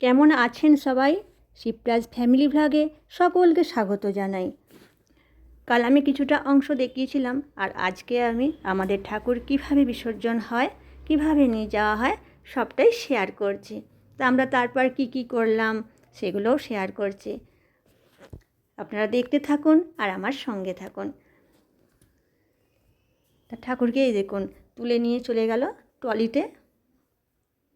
কেমন আছেন সবাই? শিবরাজ ফ্যামিলি ভ্লগে সকলকে স্বাগত জানাই। কাল আমি কিছুটা অংশ দেখিয়েছিলাম, আর আজকে আমি আমাদের ঠাকুর কীভাবে বিসর্জন হয়, কীভাবে নিয়ে যাওয়া হয়, সবটাই শেয়ার করছি। তা আমরা তারপর কি কি করলাম, সেগুলোও শেয়ার করছি। আপনারা দেখতে থাকুন আর আমার সঙ্গে থাকুন। তা ঠাকুরকে এই দেখুন, তুলে নিয়ে চলে গেল ট্রলিতে।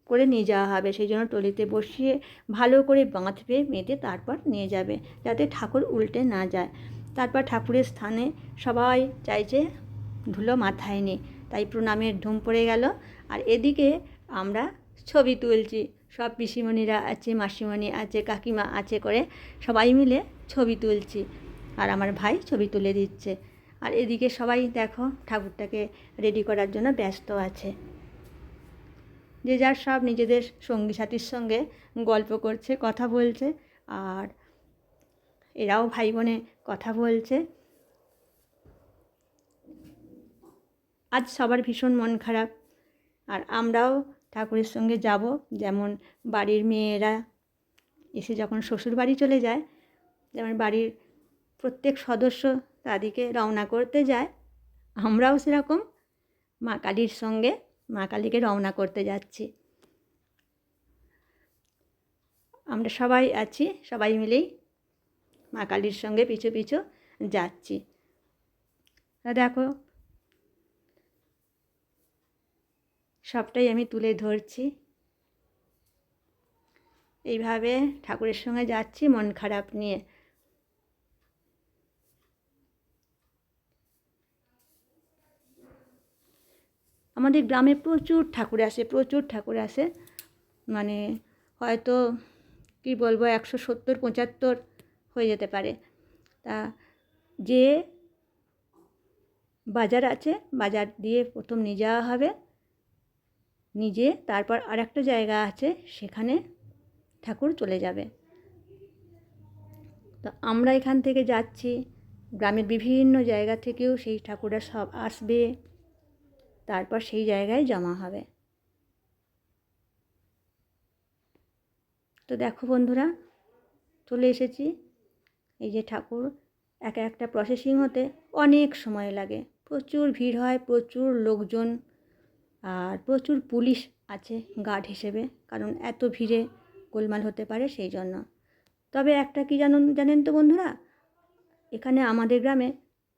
করে নিয়ে যাওয়া হবে। সেই জন্য টলিতে বসিয়ে ভালো করে বাঁধবে বেঁধে তারপর নিয়ে যাবে, যাতে ঠাকুর উল্টে না যায়। তারপর ঠাকুরের স্থানে সবাই চাইছে ধুলো মাথায় নি। তাই প্রণামের ধুম পড়ে গেল। আর এদিকে আমরা ছবি তুলছি। সব পিসিমণিরা আছে, মাসিমণি আছে, কাকিমা আছে করে সবাই মিলে ছবি তুলছি। আর আমার ভাই ছবি তুলে দিচ্ছে। আর এদিকে সবাই দেখো ঠাকুরটাকে রেডি করার জন্য ব্যস্ত আছে। যে যার সব নিজেদের সঙ্গী সাথীর সঙ্গে গল্প করছে, কথা বলছে, আর এরাও ভাই বোনে কথা বলছে। আজ সবার ভীষণ মন খারাপ, আর আমরাও ঠাকুরের সঙ্গে যাব। যেমন বাড়ির মেয়েরা এসে যখন শ্বশুর বাড়ি চলে যায়, যেমন বাড়ির প্রত্যেক সদস্য তাদেরকে রওনা করতে যায়, আমরাও সেরকম মা কালীর সঙ্গে মা কালীকে রওনা করতে যাচ্ছি। আমরা সবাই আছি, সবাই মিলেই মা কালীর সঙ্গে পিছু পিছু যাচ্ছি। দেখো, সবটাই আমি তুলে ধরছি। এইভাবে ঠাকুরের সঙ্গে যাচ্ছি, মন খারাপ নিয়ে। আমাদের গ্রামে প্রচুর ঠাকুর আসে, প্রচুর ঠাকুর আসে। মানে হয়তো, কি বলব, একশো সত্তর, পঁচাত্তর হয়ে যেতে পারে। তা যে বাজার আছে, বাজার দিয়ে প্রথম নিয়ে যাওয়া হবে। নিজে তারপর আর একটা জায়গা আছে, সেখানে ঠাকুর চলে যাবে। তো আমরা এখান থেকে যাচ্ছি, গ্রামের বিভিন্ন জায়গা থেকেও সেই ঠাকুররা সব আসবে। তারপর সেই জায়গায় জমা হবে। তো দেখো বন্ধুরা, চলে এসেছি। এই যে ঠাকুর, এক একটা প্রসেসিং হতে অনেক সময় লাগে। প্রচুর ভিড় হয়, প্রচুর লোকজন আর প্রচুর পুলিশ আছে গার্ড হিসেবে, কারণ এত ভিড়ে গোলমাল হতে পারে সেই জন্য। তবে একটা কি জানুন, জানেন তো বন্ধুরা? এখানে আমাদের গ্রামে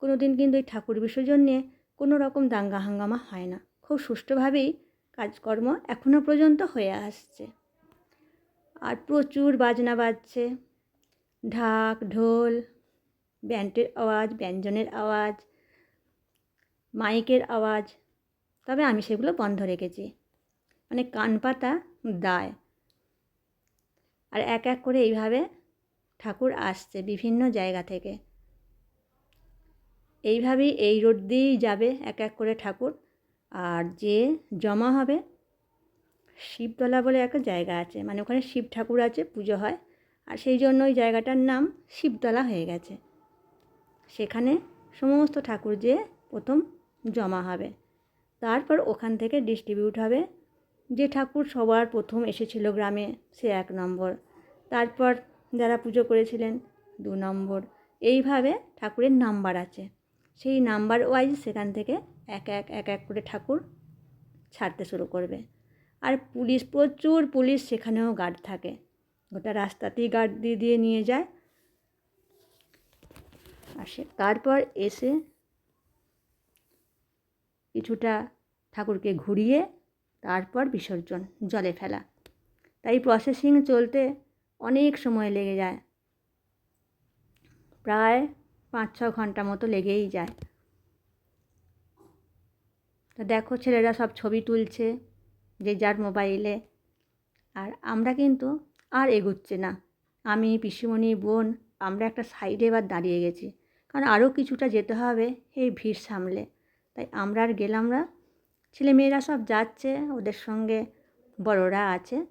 কোনো দিন কিন্তু এই ঠাকুর বিসর্জন নিয়ে কোনো রকম দাঙ্গা হাঙ্গামা হয় না। খুব সুষ্ঠুভাবেই কাজকর্ম এখনও পর্যন্ত হয়ে আসছে। আর প্রচুর বাজনা বাজছে। ঢাক, ঢোল, ব্যান্ডের আওয়াজ, ব্যঞ্জনের আওয়াজ, মাইকের আওয়াজ। তবে আমি সেগুলো বন্ধ রেখেছি। মানে কান পাতা দায়। আর এক এক করে এইভাবে ঠাকুর আসছে বিভিন্ন জায়গা থেকে। এইভাবেই এই রোড দিয়েই যাবে এক এক করে ঠাকুর। আর যে জমা হবে, শিবতলা বলে একটা জায়গা আছে মানে ওখানে শিব ঠাকুর আছে, পুজো হয়। আর সেই জন্য ওই জায়গাটার নাম শিবতলা হয়ে গেছে। সেখানে সমস্ত ঠাকুর যে প্রথম জমা হবে। তারপর ওখান থেকে ডিস্ট্রিবিউট হবে। যে ঠাকুর সবার প্রথম এসেছিল গ্রামে, সে এক নম্বর। তারপর যারা পুজো করেছিলেন, দু নম্বর। এইভাবে ঠাকুরের নাম্বার আছে। সেই নাম্বার ওয়াইজ সেখান থেকে এক এক এক এক করে ঠাকুর ছাড়তে শুরু করবে। আর পুলিশ, প্রচুর পুলিশ সেখানেও গার্ড থাকে। গোটা রাস্তাতেই গার্ড দিয়ে দিয়ে নিয়ে যায়। আসে তারপর এসে কিছুটা ঠাকুরকে ঘুরিয়ে তারপর বিসর্জন, জলে ফেলা। তাই প্রসেসিং চলতে অনেক সময় লেগে যায়। প্রায় পাঁচ ছ ঘণ্টা মতো লেগেই যায়। তো দেখো ছেলেরা সব ছবি তুলছে যে যার মোবাইলে। আর আমরা কিন্তু আর এগুচ্ছে না। আমি, পিসিমণি, বোন, আমরা একটা সাইডে এবার দাঁড়িয়ে গেছি। কারণ আরও কিছুটা যেতে হবে, এই ভিড় সামলে। তাই আমরা আর গেলাম না। ছেলেমেয়েরা সব যাচ্ছে, ওদের সঙ্গে বড়রা আছে।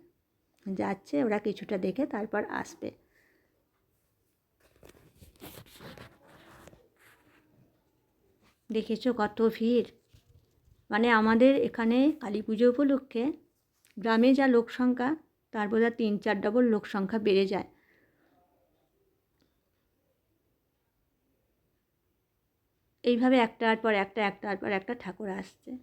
যাচ্ছে, ওরা কিছুটা দেখে তারপর আসবে। দেখেছ কত ভিড়? মানে আমাদের এখানে কালী পুজো উপলক্ষে গ্রামে যা লোক সংখ্যা, তার আর তিন চার ডবল লোক সংখ্যা বেড়ে যায়। এইভাবে একটার পর একটা, একটার পর একটা ঠাকুর আসছে।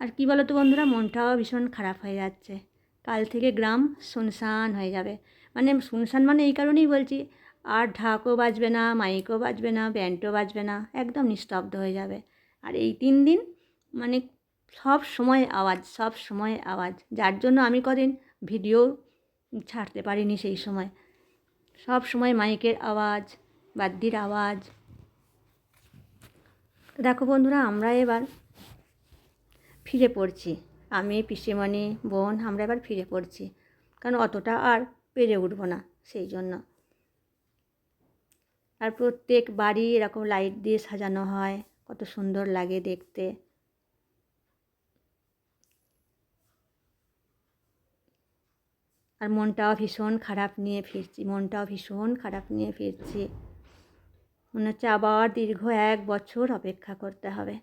আর কি বলো তো বন্ধুরা, মনটাও ভীষণ খারাপ হয়ে যাচ্ছে। কাল থেকে গ্রাম শুনশান হয়ে যাবে। মানে শুনশান মানে এই কারণেই বলছি আর ঢাকও বাজবে না, মাইকও বাজবে না, ব্যান্ডও বাজবে না, একদম নিস্তব্ধ হয়ে যাবে। আর এই তিন দিন মানে সব সময় আওয়াজ, সব সময় আওয়াজ। যার জন্য আমি কদিন ভিডিও ছাড়তে পারিনি সেই সময়। সব সময় মাইকের আওয়াজ, বাদ্যির আওয়াজ। দেখো বন্ধুরা, আমরা এবার ফিরে পড়ছি। আমি, পিসিমণি, বোন, আমরা এবার ফিরে পড়ছি। কারণ অতটা আর পেরে উঠবো না সেই জন্য। আর প্রত্যেক বাড়ি এরকম লাইট দিয়ে সাজানো হয়। কত সুন্দর লাগে দেখতে। আর মনটাও ভীষণ খারাপ নিয়ে ফিরছি, মনটাও ভীষণ খারাপ নিয়ে ফিরছি। মনে হচ্ছে আবার দীর্ঘ এক বছর অপেক্ষা করতে হবে।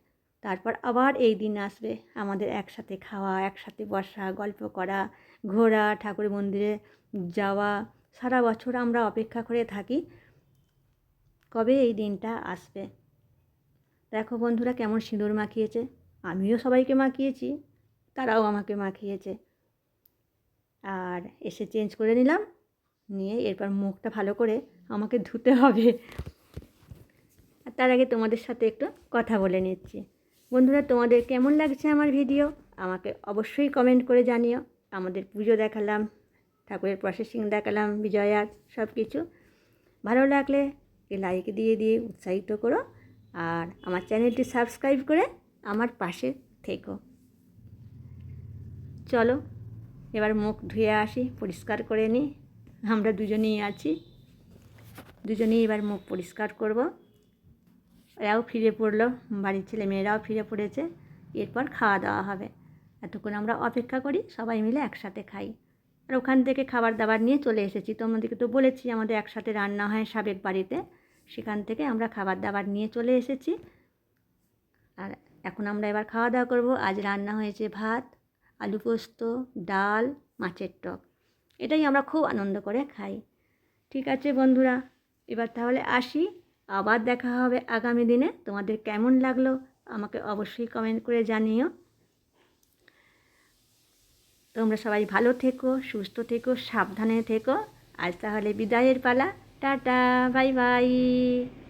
তারপর আবার এই দিন আসবে, আমাদের একসাথে খাওয়া, একসাথে বসা, গল্প করা, ঘোরা, ঠাকুর মন্দিরে যাওয়া। সারা বছর আমরা অপেক্ষা করে থাকি কবে এই দিনটা আসবে? দেখো বন্ধুরা কেমন সিঁদুর মাখিয়েছে। আমিও সবাইকে মাখিয়েছি, তারাও আমাকে মাখিয়েছে। আর এসে চেঞ্জ করে নিলাম, নিয়ে এরপর মুখটা ভালো করে আমাকে ধুতে হবে। আর তার আগে তোমাদের সাথে একটু কথা বলে নিচ্ছি। বন্ধুরা, তোমাদের কেমন লাগছে আমার ভিডিও? আমাকে অবশ্যই কমেন্ট করে জানিও। আমাদের পুজো দেখালাম, ঠাকুরের প্রসেসিং দেখালাম, বিজয়ার সব কিছু ভালো লাগলে লাইক দিয়ে দিয়ে উৎসাহিত করো আর আমার চ্যানেলটি সাবস্ক্রাইব করে আমার পাশে থেকো। চলো, এবার মুখ ধুয়ে আসি, পরিষ্কার করে নিই। আমরা দুজনেই আছি। দুজনেই এবার মুখ পরিষ্কার করব। এরাও ফিরে পড়ল, বাড়ির ছেলে মেয়েরাও ফিরে পড়েছে। এরপর খাওয়া দাওয়া হবে। এতক্ষণ আমরা অপেক্ষা করি, সবাই মিলে একসাথে খাই। আর ওখান থেকে খাবার দাবার নিয়ে চলে এসেছি। তোমাদেরকে তো বলেছি, আমাদের একসাথে রান্না হয় সাবেক বাড়িতে। সেখান থেকে আমরা খাবার দাবার নিয়ে চলে এসেছি। আর এখন আমরা এবার খাওয়া দাওয়া করব। আজ রান্না হয়েছে ভাত, আলু পোস্ত, ডাল, মাছের টক। এটাই আমরা খুব আনন্দ করে খাই। ঠিক আছে বন্ধুরা, এবার তাহলে আসি। আবার দেখা হবে আগামী দিনে। তোমাদের কেমন লাগল আমাকে অবশ্যই কমেন্ট করে জানিও। তোমরা সবাই ভালো থেকো, সুস্থ থেকো, সাবধানে থেকো। আজ তাহলে বিদায়ের পালা। タタバイバイ。